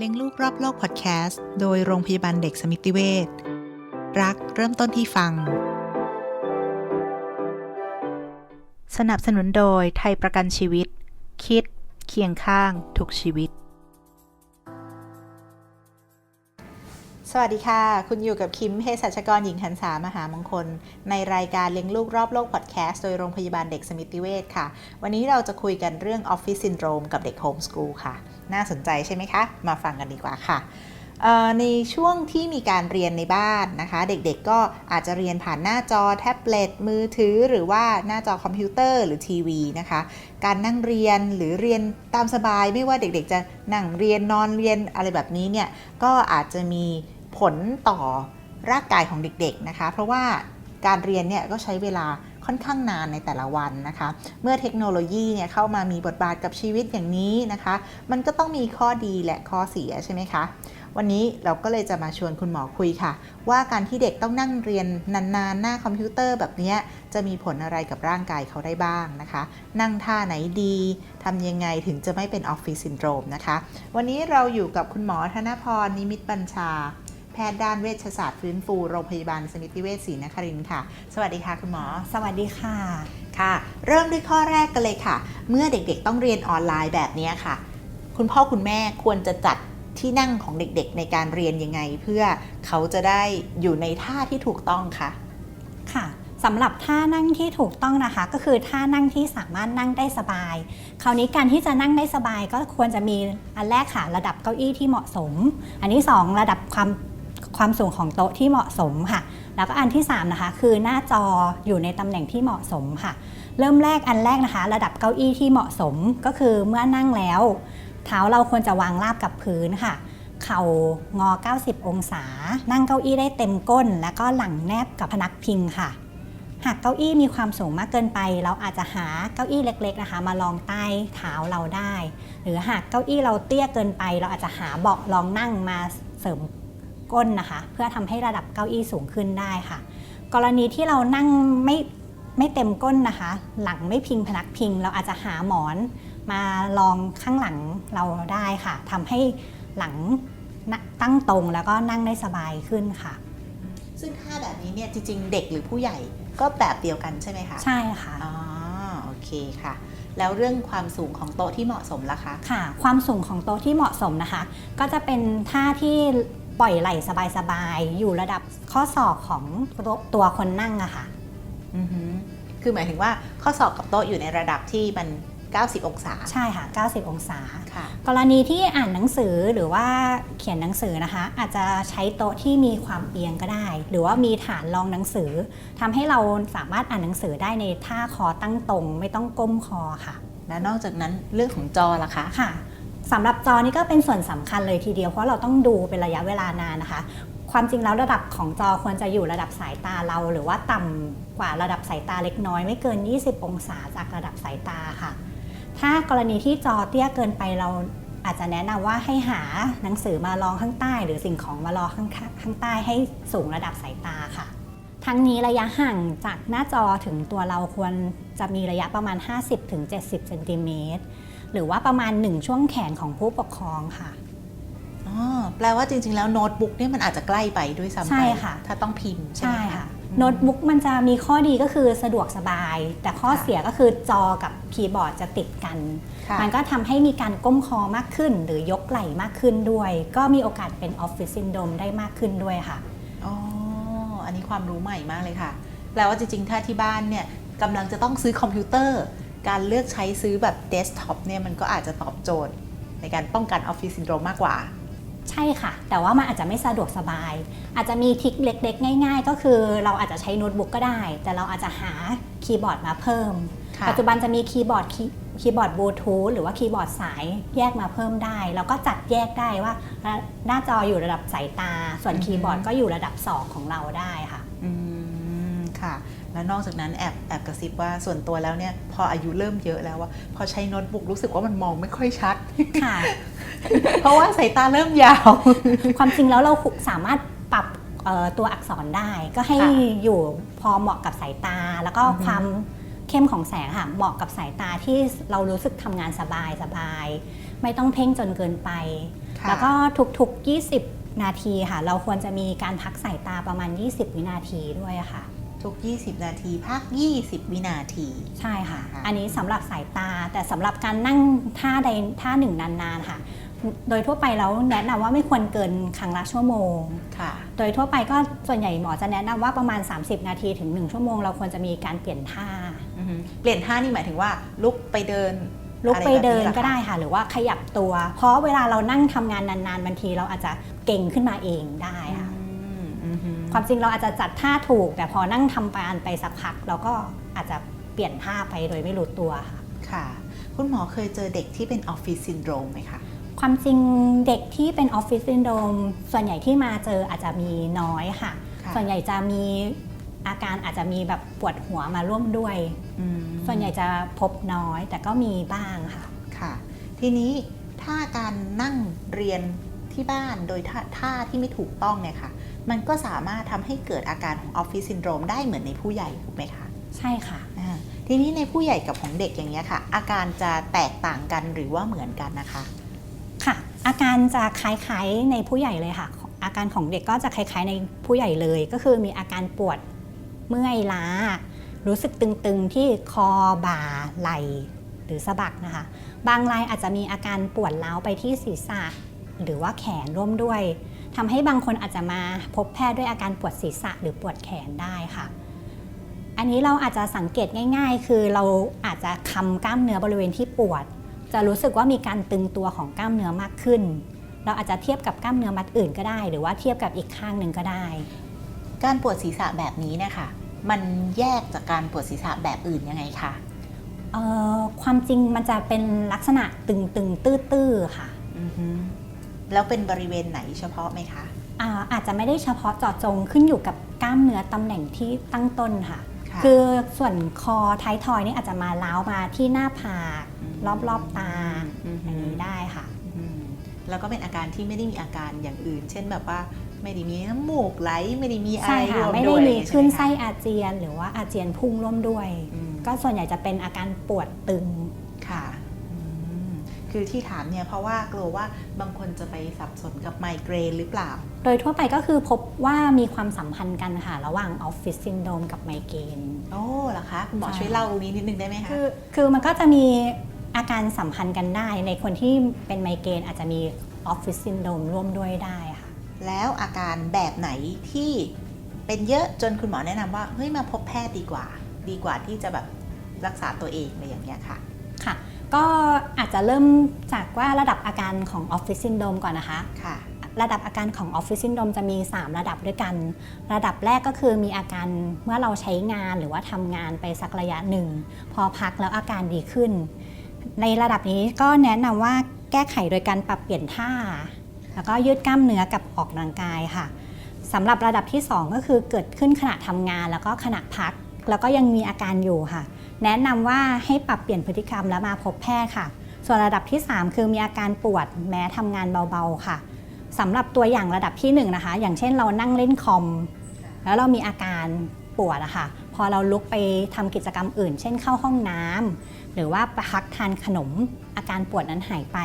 เลี้ยงลูกรอบโลกพอดแคสต์โดยโรงพยาบาลเด็กสมิติเวชรักเริ่มต้นที่ฟัง สนับสนุนโดยไทยประกันชีวิต คิด เคียงข้างทุกชีวิต สวัสดีค่ะ คุณอยู่กับคิมเภสัชกรหญิงหันษามหามงคล ในรายการเลี้ยงลูกรอบโลกพอดแคสต์โดยโรงพยาบาลเด็กสมิติเวชค่ะ วันนี้เราจะคุยกันเรื่องออฟฟิศซินโดรมกับเด็กโฮมสกูลค่ะ น่าสนใจใช่ไหมคะ มาฟังกันดีกว่าค่ะในช่วงที่มีการเรียนในบ้านนะคะ เด็กๆก็อาจจะเรียนผ่านหน้าจอแท็บเล็ตมือถือ หรือว่าหน้าจอคอมพิวเตอร์หรือทีวีนะคะ การนั่งเรียนหรือเรียนตามสบาย ไม่ว่าเด็กๆจะนั่งเรียนนอนเรียนอะไรแบบนี้เนี่ยก็อาจจะมี ผลต่อร่างกายของเด็กๆนะคะ เพราะว่าการเรียนเนี่ยก็ใช้เวลาค่อนข้างนานในแต่ละวันนะคะ เมื่อเทคโนโลยีเนี่ยเข้ามามีบทบาทกับชีวิตอย่างนี้นะคะ มันก็ต้องมีข้อดีและข้อเสียใช่ไหมคะ วันนี้เราก็เลยจะมาชวนคุณหมอคุยค่ะ ว่าการที่เด็กต้องนั่งเรียนนานๆ หน้าคอมพิวเตอร์แบบนี้จะมีผลอะไรกับร่างกายเขาได้บ้างนะคะ นั่งท่าไหนดีทำยังไงถึงจะไม่เป็นออฟฟิศซินโดรมนะคะ วันนี้เราอยู่กับคุณหมอธนพรนิมิตบัญชา ทย์ด้านเวชศาสตร์ฟื้นฟูโรงพยาบาลสมิติเวชศรีนครินทร์ค่ะ สวัสดีค่ะคุณหมอ สวัสดีค่ะ ค่ะ เริ่มด้วยข้อแรกกันเลยค่ะ เมื่อเด็กๆต้องเรียนออนไลน์แบบนี้ค่ะ คุณพ่อคุณแม่ควรจะจัดที่นั่งของเด็กๆ ในการเรียนยังไง เพื่อเขาจะได้อยู่ในท่าที่ถูกต้องคะค่ะสำหรับท่านั่งที่ถูกต้องนะคะ ก็คือท่านั่งที่สามารถนั่งได้สบาย คราวนี้การที่จะนั่งได้สบายก็ควรจะมีอันแรกค่ะระดับเก้าอี้ที่เหมาะสม อันที่สองระดับความ ความสูงของโต๊ะที่เหมาะสมค่ะ แล้วก็อันที่สามนะคะ คือหน้าจออยู่ในตำแหน่งที่เหมาะสมค่ะ เริ่มแรกอันแรกนะคะ ระดับเก้าอี้ที่เหมาะสมก็คือเมื่อนั่งแล้ว เท้าเราควรจะวางราบกับพื้นค่ะ เข่างอ 90 องศา นั่งเก้าอี้ได้เต็มก้น แล้วก็หลังแนบกับพนักพิงค่ะ หากเก้าอี้มีความสูงมากเกินไป เราอาจจะหาเก้าอี้เล็กๆนะคะ มาลองใต้เท้าเราได้ หรือหากเก้าอี้เราเตี้ยเกินไป เราอาจจะหาเบาะรองนั่งมาเสริม ก้นนะคะ เพื่อทำให้ระดับเก้าอี้สูงขึ้นได้ค่ะ กรณีที่เรานั่งไม่ไม่เต็มก้นนะคะ หลังไม่พิงพนักพิง เราอาจจะหาหมอนมาลองข้างหลังเราได้ค่ะทำให้หลังตั้งตรงแล้วก็นั่งได้สบายขึ้นค่ะ ซึ่งท่าแบบนี้เนี่ยจริง ๆ เด็กหรือผู้ใหญ่ก็แบบเดียวกันใช่ไหมคะใช่ค่ะอ๋อโอเคค่ะแล้วเรื่องความสูงของโต๊ะที่เหมาะสมล่ะคะ ค่ะ ความสูงของโต๊ะที่เหมาะสมนะคะ ก็จะเป็นท่าที่ ปล่อยไหล่สบายๆ อยู่ระดับข้อศอกของตัวตัวคนนั่งอะค่ะ อือหือคือหมายถึงว่าข้อศอกกับโต๊ะอยู่ในระดับที่มัน 90 องศา ใช่ค่ะ 90 องศา ค่ะ กรณีที่อ่านหนังสือหรือว่าเขียนหนังสือนะคะ อาจจะใช้โต๊ะที่มีความเอียงก็ได้ หรือว่ามีฐานรองหนังสือทำให้เราสามารถอ่านหนังสือได้ในท่าคอตั้งตรง ไม่ต้องก้มคอค่ะ และนอกจากนั้นเรื่องของจอล่ะคะ ค่ะ สำหรับจอนี่ก็เป็นส่วนสำคัญเลยทีเดียวเพราะเราต้องดูเป็นระยะเวลานานนะคะ ความจริงแล้วระดับของจอควรจะอยู่ระดับสายตาเรา หรือว่าต่ำกว่าระดับสายตาเล็กน้อยไม่เกิน 20 องศาจากระดับสายตาค่ะ ถ้ากรณีที่จอเตี้ยเกินไปเราอาจจะแนะนำว่าให้หาหนังสือมารองข้างใต้ หรือสิ่งของมารองข้างข้างใต้ให้สูงระดับสายตาค่ะ ทั้งนี้ระยะห่างจากหน้าจอถึงตัวเราควรจะมีระยะประมาณ 50-70เซนติเมตร หรือว่าประมาณ 1 ช่วงแขนของผู้ปกครองค่ะอ๋อแปลว่าจริง ๆ แล้วโน้ตบุ๊กเนี่ยมันอาจจะใกล้ไปด้วยซ้ำไปใช่ค่ะ ถ้าต้องพิมพ์ใช่ไหมใช่คะ ค่ะอืมโน้ตบุ๊กมันจะมีข้อดีก็คือสะดวกสบาย แต่ข้อค่ะ เสียก็คือจอกับคีย์บอร์ดจะติดกัน ค่ะมันก็ทำให้มีการก้มคอมากขึ้น หรือยกไหล่มากขึ้นด้วย ก็มีโอกาสเป็นออฟฟิศซินโดรมได้มากขึ้นด้วยค่ะ อ๋ออันนี้ความรู้ใหม่มากเลยค่ะ แปลว่าจริงๆ ถ้าที่บ้านเนี่ยกำลังจะต้องซื้อคอมพิวเตอร์ การเลือกใช้ซื้อแบบเดสก์ท็อปเนี่ยมันก็อาจจะตอบโจทย์ในการป้องกันออฟฟิศซินโดรมมากกว่า ใช่ค่ะ แต่ว่ามันอาจจะไม่สะดวกสบาย อาจจะมีทริคเล็กๆ ง่าย ๆ ก็คือเราอาจจะใช้โน้ตบุ๊กก็ได้ แต่เราอาจจะหาคีย์บอร์ดมาเพิ่มค่ะปัจจุบันจะมีคีย์บอร์ดคีย์คีย์บอร์ดบลูทูธหรือว่าคีย์บอร์ดสายแยกมาเพิ่มได้ แล้วก็จัดแยกได้ว่าหน้าจออยู่ระดับสายตา ส่วนคีย์บอร์ดก็อยู่ระดับ 2 ของเราได้ค่ะอืมค่ะ แล้วนอกจากนั้นแอบแอบกระซิบว่าส่วนตัวแล้วเนี่ยพออายุเริ่มเยอะแล้วว่าพอใช้โน้ตบุ๊กรู้สึกว่ามันมองไม่ค่อยชัด ค่ะ เพราะว่าสายตาเริ่มยาว ความจริงแล้วเราสามารถปรับเอ่อตัวอักษรได้ก็ให้ค่ะอยู่พอเหมาะกับสายตา แล้วก็อือฮึความเข้มของแสงค่ะเหมาะกับสายตาที่เรารู้สึกทำงานสบายสบาย ไม่ต้องเพ่งจนเกินไปค่ะแล้วก็ทุกๆ 20 นาทีค่ะ เราควรจะมีการพักสายตาประมาณ 20 วินาทีด้วยค่ะ ทุก 20 นาทีพัก 20 วินาทีใช่ค่ะค่ะอันนี้สำหรับสายตาแต่สำหรับการนั่งท่าใดท่าหนึ่งนานๆค่ะ โดยทั่วไปแล้วแนะนำว่าไม่ควรเกินครั้งละชั่วโมงค่ะ โดยทั่วไปก็ส่วนใหญ่หมอจะแนะนำว่าประมาณ 30 นาทีถึง 1 ชั่วโมง เราควรจะมีการเปลี่ยนท่าอือฮึเปลี่ยนท่านี่หมายถึงว่าลุกไปเดินลุกไปเดินอะไรแบบหรอคะก็ได้ค่ะ หรือว่าขยับตัว เพราะเวลาเรานั่งทำงานนานๆบางทีเราอาจจะเก่งขึ้นมาเองได้ค่ะอืมอือฮึ ความจริงเราอาจจะจัดท่าถูก แต่พอนั่งทำไปอันไปสักพัก เราก็อาจจะเปลี่ยนท่าไปโดยไม่รู้ตัวค่ะค่ะ คุณหมอเคยเจอเด็กที่เป็นออฟฟิศซินโดรมไหมคะความจริงเด็กที่เป็นออฟฟิศซินโดรมส่วนใหญ่ที่มาเจออาจจะมีน้อยค่ะค่ะส่วนใหญ่จะมีอาการอาจจะมีแบบปวดหัวมาร่วมด้วยอืมส่วนใหญ่จะพบน้อยแต่ก็มีบ้างค่ะค่ะ ทีนี้ถ้าการนั่งเรียนที่บ้านโดยท่าท่าที่ไม่ถูกต้องเนี่ยค่ะ มันก็สามารถทำให้เกิดอาการของออฟฟิศซินโดรมได้เหมือนในผู้ใหญ่ถูกไหมคะใช่ค่ะอ่าทีนี้ในผู้ใหญ่กับของเด็กอย่างเงี้ยค่ะ อาการจะแตกต่างกันหรือว่าเหมือนกันนะคะ ค่ะ อาการจะคล้ายๆในผู้ใหญ่เลยค่ะ อาการของเด็กก็จะคล้ายๆในผู้ใหญ่เลย ก็คือมีอาการปวดเมื่อยล้า รู้สึกตึงๆที่คอบ่าไหล่หรือสะบักนะคะ บางรายอาจจะมีอาการปวดร้าวไปที่ศีรษะ หรือว่าแขนร่วมด้วย ทำให้บางคนอาจจะมาพบแพทย์ด้วยอาการปวดศีรษะหรือปวดแขนได้ค่ะ อันนี้เราอาจจะสังเกตง่าย ๆ คือเราอาจจะคำกล้ามเนื้อบริเวณที่ปวด จะรู้สึกว่ามีการตึงตัวของกล้ามเนื้อมากขึ้น เราอาจจะเทียบกับกล้ามเนื้อมัดอื่นก็ได้ หรือว่าเทียบกับอีกข้างหนึ่งก็ได้ การปวดศีรษะแบบนี้เนะคะมันแยกจากการปวดศีรษะแบบอื่นยังไงคะเอ่อความจริงมันจะเป็นลักษณะตึงๆตื้อๆค่ะอือฮึ แล้วเป็นบริเวณไหนเฉพาะไหมคะอาอาจจะไม่ได้เฉพาะเจาะจงขึ้นอยู่กับกล้ามเนื้อตำแหน่งที่ตั้งต้นค่ะค่ะคือส่วนคอท้ายทอยนี่อาจจะมาล้าวมาที่หน้าผากอืมรอบๆตาอืออฮึย่างนี้ได้ค่ะอืมแล้วก็เป็นอาการที่ไม่ได้มีอาการอย่างอื่น เช่นแบบว่าไม่ได้มีน้ำมูกไหลไม่ได้มีอะไรใช่รค่ะวมไม่ด้ได้วยมีใช่ขึ้นหมคะไส้อาเจียน หรือว่าอาเจียนพุ่งร่วมด้วยอืมก็ส่วนใหญ่จะเป็นอาการปวดตึงค่ะอืม คือที่ถามเนี่ยเพราะว่ากลัวว่าบางคนจะไปสับสนกับไมเกรนหรือเปล่า โดยทั่วไปก็คือพบว่ามีความสัมพันธ์กันค่ะระหว่างออฟฟิศซินโดรมกับไมเกรนโอ้เหรอคะคุณหมอใช่ช่วยเล่าตรงนี้นิดนึงได้ไหมคะคือคือมันก็จะมีอาการสัมพันธ์กันได้ ในคนที่เป็นไมเกรนอาจจะมีออฟฟิศซินโดรมร่วมด้วยได้ค่ะ แล้วอาการแบบไหนที่เป็นเยอะจนคุณหมอแนะนำว่าเฮ้ยมาพบแพทย์ดีกว่า ดีกว่าที่จะแบบรักษาตัวเองอะไรอย่างเงี้ยค่ะค่ะ ก็อาจจะเริ่มจากว่าระดับอาการของออฟฟิศซินโดรมก่อนนะคะ ค่ะ ระดับอาการของออฟฟิศซินโดรมจะมี 3 ระดับด้วยกัน ระดับแรกก็คือมีอาการเมื่อเราใช้งานหรือว่าทำงานไปสักระยะหนึ่ง พอพักแล้วอาการดีขึ้น ในระดับนี้ก็แนะนำว่าแก้ไขโดยการปรับเปลี่ยนท่า แล้วก็ยืดกล้ามเนื้อกับออกกำลังกายค่ะสำหรับระดับที่ 2 ก็คือเกิดขึ้นขณะทำงานแล้วก็ขณะพัก แล้วก็ยังมีอาการอยู่ค่ะ แนะนำว่าให้ปรับเปลี่ยนพฤติกรรมแล้วมาพบแพทย์ค่ะ ส่วนระดับที่ 3 คือมีอาการปวดแม้ทำงานเบาๆค่ะสำหรับตัวอย่างระดับที่1นงนะคะ อย่างเช่นเรานั่งเล่นคอม แล้วเรามีอาการปวดอะค่ะ พอเราลุกไปทำกิจกรรมอื่น เช่นเข้าห้องน้ำหรือว่าพักทานขนม อาการปวดนั้นหายไป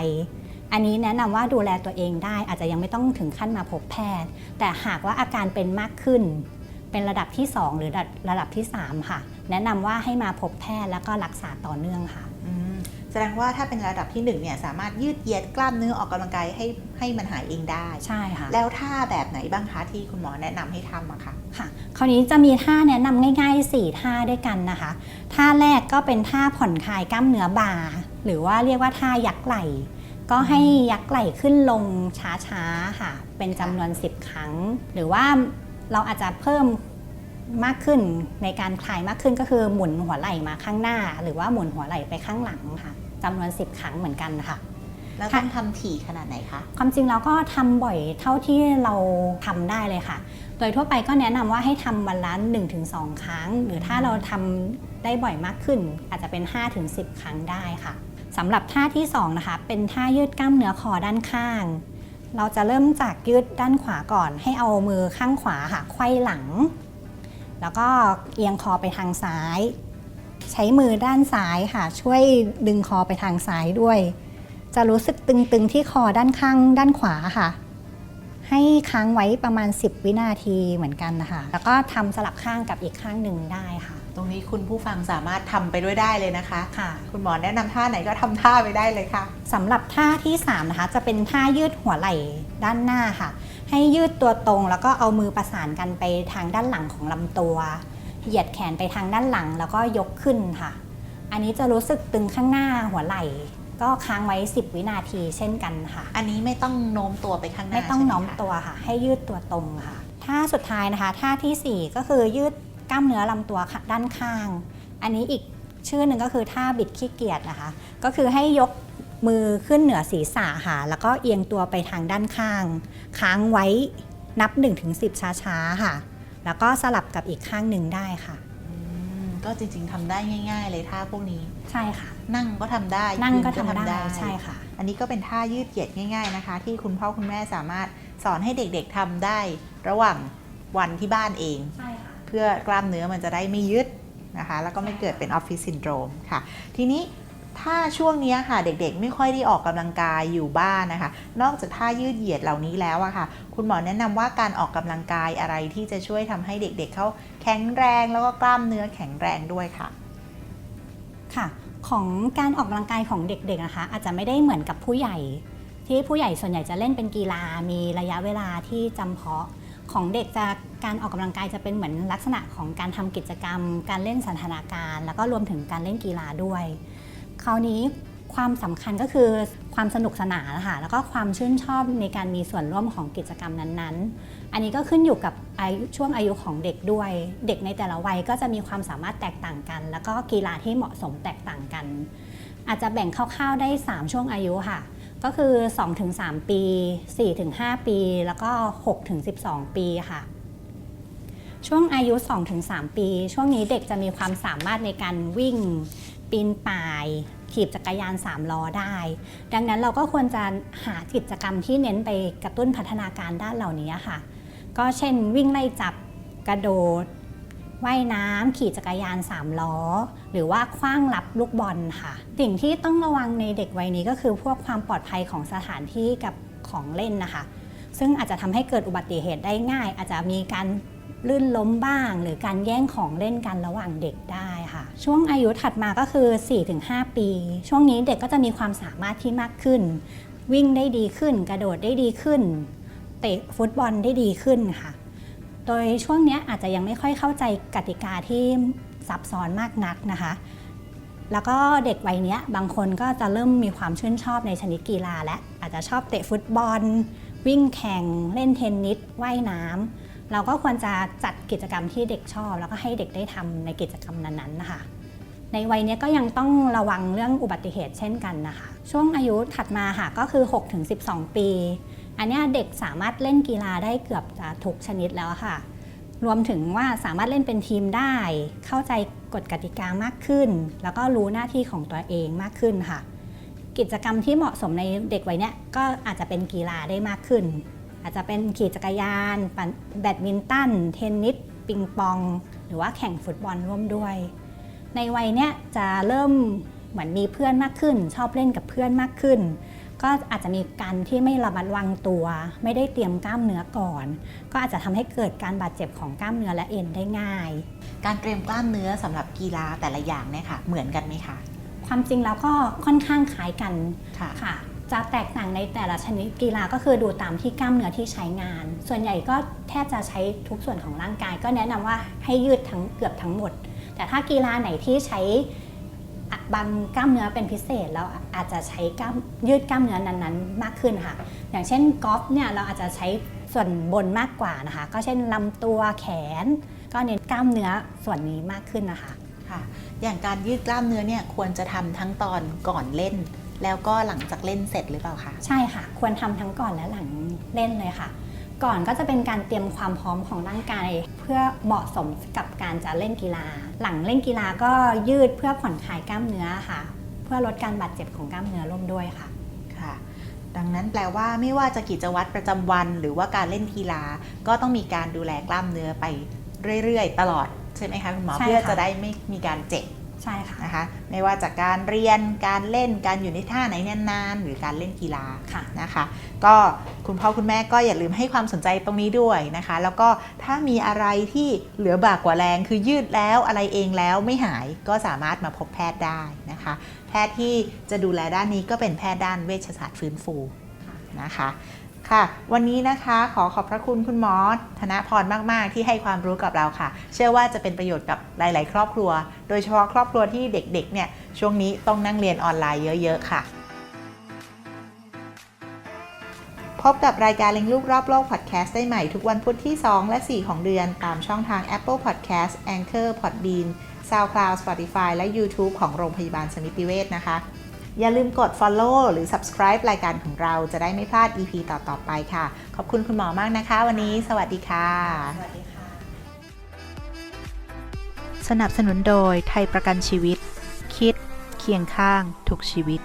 อันนี้แนะนำว่าดูแลตัวเองได้อาจจะยังไม่ต้องถึงขั้นมาพบแพทย์ แต่หากว่าอาการเป็นมากขึ้น เป็นระดับที่ 2 หรือระดับที่ 3 ค่ะ แนะนำว่าให้มาพบแพทย์แล้วก็รักษาต่อเนื่องค่ะอืมแสดงว่าถ้าเป็นระดับที่หนึ่งเนี่ยสามารถยืดเหยียดกล้ามเนื้อออกกำลังกายให้ให้มันหายเองได้ ใช่ค่ะ แล้วท่าแบบไหนบ้างคะที่คุณหมอแนะนำให้ทำอะคะค่ะ คราวนี้จะมีท่าแนะนำง่าย ๆ 4 ท่าด้วยกันนะคะ ท่าแรกก็เป็นท่าผ่อนคลายกล้ามเนื้อบ่าหรือว่าเรียกว่าท่ายักไหล่ก็ให้ยักไหล่ขึ้นลงช้าๆค่ะ เป็นจำนวน 10 ครั้ง หรือว่าเราอาจจะเพิ่ม มากขึ้นในการคลายมากขึ้นก็คือหมุนหัวไหล่มาข้างหน้า หรือว่าหมุนหัวไหล่ไปข้างหลังค่ะจำนวน 10 ครั้งเหมือนกันค่ะแล้วค่ะต้องทำถี่ขนาดไหนคะความจริงแล้วก็ทำบ่อยเท่าที่เราทำได้เลยค่ะ โดยทั่วไปก็แนะนำว่าให้ทำวันละ1-2 ครั้ง หรือถ้าเราทำได้บ่อยมากขึ้น อาจจะเป็น 5-10 ครั้งได้ค่ะสำหรับท่าที่2นะคะเป็นท่ายืดกล้ามเนื้อคอด้านข้าง เราจะเริ่มจากยืดด้านขวาก่อน ให้เอามือข้างขวาค่ะไขว้หลัง แล้วก็เอียงคอไปทางซ้าย ใช้มือด้านซ้ายค่ะ ช่วยดึงคอไปทางซ้ายด้วย จะรู้สึกตึงๆที่คอด้านข้าง ด้านขวาค่ะ ให้ค้างไว้ประมาณ 10 วินาทีเหมือนกันนะคะแล้วก็ทำสลับข้างกับอีกข้างหนึ่งได้ค่ะ ตรงนี้คุณผู้ฟังสามารถทำไปด้วยได้เลยนะคะ ค่ะ คุณหมอแนะนำท่าไหนก็ทำท่าไปได้เลยค่ะ สำหรับท่าที่ 3 นะคะ จะเป็นท่ายืดหัวไหล่ด้านหน้าค่ะ ให้ยืดตัวตรง แล้วก็เอามือประสานกันไปทางด้านหลังของลำตัว เหยียดแขนไปทางด้านหลังแล้วก็ยกขึ้นค่ะ อันนี้จะรู้สึกตึงข้างหน้าหัวไหล่ ก็ค้างไว้ 10 วินาทีเช่นกันค่ะ อันนี้ไม่ต้องโน้มตัวไปข้างหน้าไม่ต้องใช่หโน้มคะตัวค่ะ ให้ยืดตัวตรงค่ะ ท่าสุดท้ายนะคะ ท่าทีสี่4 ก็คือยืดกล้ามเนื้อลำตัวค่ะด้านข้าง อันนี้อีกชื่อหนึ่งก็คือท่าบิดขี้เกียจนะคะ ก็คือให้ยก มือขึ้นเหนือศีรษะค่ะ แล้วก็เอียงตัวไปทางด้านข้าง ค้างไว้นับ 1-10 ช้าๆ ค่ะ แล้วก็สลับกับอีกข้างหนึ่งได้ค่ะอืมก็จริงๆทำได้ง่าย ๆ เลยท่าพวกนี้ ใช่ค่ะ นั่งก็ทำได้นั่งก็ยืทำได้ใช่ค่ะ อันนี้ก็เป็นท่ายืดเหยียดง่าย ๆนะคะ ที่คุณพ่อคุณแม่สามารถสอนให้เด็กๆทำได้ ระหว่างวันที่บ้านเอง ใช่ค่ะ เพื่อกล้ามเนื้อมันจะได้ไม่ยึดนะคะ แล้วก็ไม่เกิดเป็นออฟฟิศซินโดรมค่ะ ทีนี้ ถ้าช่วงนี้ค่ะเด็กๆ ไม่ค่อยได้ออกกำลังกายอยู่บ้านนะคะ นอกจากท่ายืดเหยียดเหล่านี้แล้วอะค่ะ คุณหมอแนะนำว่าการออกกำลังกายอะไรที่จะช่วยทำให้เด็กๆเขาแข็งแรงแล้วก็กล้ามเนื้อแข็งแรงด้วยค่ะ ค่ะ ของการออกกำลังกายของเด็กๆนะคะ อาจจะไม่ได้เหมือนกับผู้ใหญ่ ที่ผู้ใหญ่ส่วนใหญ่จะเล่นเป็นกีฬามีระยะเวลาที่จำเพาะของเด็กจะการออกกำลังกายจะเป็นเหมือนลักษณะของการทำกิจกรรม การเล่นสันทนาการ แล้วก็รวมถึงการเล่นกีฬาด้วย คราวนี้ความสำคัญก็คือความสนุกสนานนะคะแล้วก็ความชื่นชอบในการมีส่วนร่วมของกิจกรรมนั้นๆ อันนี้ก็ขึ้นอยู่กับอายุช่วงอายุของเด็กด้วย เด็กในแต่ละวัยก็จะมีความสามารถแตกต่างกัน แล้วก็กีฬาที่เหมาะสมแตกต่างกัน อาจจะแบ่งคร่าวๆได้ 3 ช่วงอายุค่ะ ก็คือ 2-3 ปี 4-5 ปี แล้วก็ 6-12 ปีค่ะช่วงอายุ 2-3 ปี ช่วงนี้เด็กจะมีความสามารถในการวิ่ง ปีนป่าย ขี่จักรยาน 3 ล้อได้ ดังนั้นเราก็ควรจะหากิจกรรมที่เน้นไปกระตุ้นพัฒนาการด้านเหล่านี้ค่ะ ก็เช่นวิ่งไล่จับกระโดดว่ายน้ำขี่จักรยาน 3 ล้อ หรือว่าคว้างรับลูกบอลค่ะ สิ่งที่ต้องระวังในเด็กวัยนี้ก็คือพวกความปลอดภัยของสถานที่กับของเล่นนะคะ ซึ่งอาจจะทำให้เกิดอุบัติเหตุได้ง่าย อาจจะมีการลื่นล้มบ้าง หรือการแย่งของเล่นกันระหว่างเด็กได้ค่ะ ช่วงอายุถัดมาก็คือ 4-5 ปี ช่วงนี้เด็กก็จะมีความสามารถที่มากขึ้น วิ่งได้ดีขึ้น กระโดดได้ดีขึ้น เตะฟุตบอลได้ดีขึ้นค่ะ โดยช่วงนี้อาจจะยังไม่ค่อยเข้าใจกติกาที่ซับซ้อนมากนักนะคะ แล้วก็เด็กวัยนี้บางคนก็จะเริ่มมีความชื่นชอบในชนิดกีฬาและอาจจะชอบเตะฟุตบอล วิ่งแข่ง เล่นเทนนิส ว่ายน้ำ เราก็ควรจะจัดกิจกรรมที่เด็กชอบ แล้วก็ให้เด็กได้ทำในกิจกรรมนั้นๆนะคะในวัยนี้ก็ยังต้องระวังเรื่องอุบัติเหตุเช่นกันนะคะ ช่วงอายุถัดมาค่ะก็คือ 6-12 ปี อันนี้เด็กสามารถเล่นกีฬาได้เกือบจะทุกชนิดแล้วค่ะ รวมถึงว่าสามารถเล่นเป็นทีมได้ เข้าใจกฎกติกามากขึ้น แล้วก็รู้หน้าที่ของตัวเองมากขึ้นค่ะ กิจกรรมที่เหมาะสมในเด็กวัยนี้ก็อาจจะเป็นกีฬาได้มากขึ้น อาจจะเป็นขี่จักรยานปั่นแบดมินตัน เทนนิส ปิงปอง หรือว่าแข่งฟุตบอลร่วมด้วย ในวัยเนี้ยจะเริ่มเหมือนมีเพื่อนมากขึ้น ชอบเล่นกับเพื่อนมากขึ้น ก็อาจจะมีการที่ไม่ระมัดระวังตัว ไม่ได้เตรียมกล้ามเนื้อก่อน ก็อาจจะทำให้เกิดการบาดเจ็บของกล้ามเนื้อและเอ็นได้ง่าย การเตรียมกล้ามเนื้อสำหรับกีฬาแต่ละอย่างเนี่ยค่ะ เหมือนกันไหมคะความจริงแล้วก็ค่อนข้างคล้ายกันค่ะค่ะ จะแตกต่างในแต่ละชนิดกีฬาก็คือดูตามที่กล้ามเนื้อที่ใช้งาน ส่วนใหญ่ก็แทบจะใช้ทุกส่วนของร่างกาย ก็แนะนำว่าให้ยืดทั้งเกือบทั้งหมด แต่ถ้ากีฬาไหนที่ใช้บางกล้ามเนื้อเป็นพิเศษแล้วอาจจะใช้กล้ามยืดกล้ามเนื้อนั้นๆ มากขึ้นค่ะ อย่างเช่นกอล์ฟเนี่ยเราอาจจะใช้ส่วนบนมากกว่านะคะ ก็เช่นลำตัวแขน ก็เน้นกล้ามเนื้อส่วนนี้มากขึ้นนะคะค่ะอย่างการยืดกล้ามเนื้อเนี่ยควรจะทำทั้งตอนก่อนเล่น แล้วก็หลังจากเล่นเสร็จหรือเปล่าคะ ใช่ค่ะ ควรทำทั้งก่อนและหลังเล่นเลยค่ะ ก่อนก็จะเป็นการเตรียมความพร้อมของร่างกาย เพื่อเหมาะสมกับการจะเล่นกีฬา หลังเล่นกีฬาก็ยืดเพื่อผ่อนคลายกล้ามเนื้อค่ะ เพื่อลดการบาดเจ็บของกล้ามเนื้อร่วมด้วยค่ะค่ะ ดังนั้นแปลว่าไม่ว่าจะกิจวัตรประจำวัน หรือว่าการเล่นกีฬาก็ต้องมีการดูแลกล้ามเนื้อไปเรื่อยๆ ตลอดใช่ไหมคะคุณหมอใช่ค่ะเพื่อจะได้ไม่มีการเจ็บ ใช่ค่ะนะคะไม่ว่าจากการเรียนการเล่นการอยู่ในท่าไหนนานๆ หรือการเล่นกีฬาค่ะนะคะ ก็คุณพ่อคุณแม่ก็อย่าลืมให้ความสนใจตรงนี้ด้วยนะคะ แล้วก็ถ้ามีอะไรที่เหลือบากกว่าแรงคือยืดแล้วอะไรเองแล้วไม่หายก็สามารถมาพบแพทย์ได้นะคะ แพทย์ที่จะดูแลด้านนี้ก็เป็นแพทย์ด้านเวชศาสตร์ฟื้นฟูนะคะ ค่ะ วันนี้นะคะขอขอบพระคุณคุณหมอธนพรมาก ๆ ที่ให้ความรู้กับเราค่ะ เชื่อว่าจะเป็นประโยชน์กับหลาย ๆ ครอบครัว โดยเฉพาะครอบครัวที่เด็ก ๆ เนี่ยช่วงนี้ต้องนั่งเรียนออนไลน์เยอะ ๆ ค่ะ พบกับรายการเลี้ยงลูกรอบโลกพอดแคสต์ได้ใหม่ทุกวันพุธที่ 2 และ 4 ของเดือน ตามช่องทาง Apple Podcast Anchor Podbean SoundCloud Spotify และ YouTube ของโรงพยาบาลสมิติเวชนะคะ อย่าลืมกด follow หรือ subscribe รายการของเราจะได้ไม่พลาด EP ต่อ ๆ ไปค่ะ ขอบคุณคุณหมอมากนะคะ วันนี้ สวัสดีค่ะ สวัสดีค่ะ สนับสนุนโดยไทยประกันชีวิต คิดเคียงข้างทุกชีวิต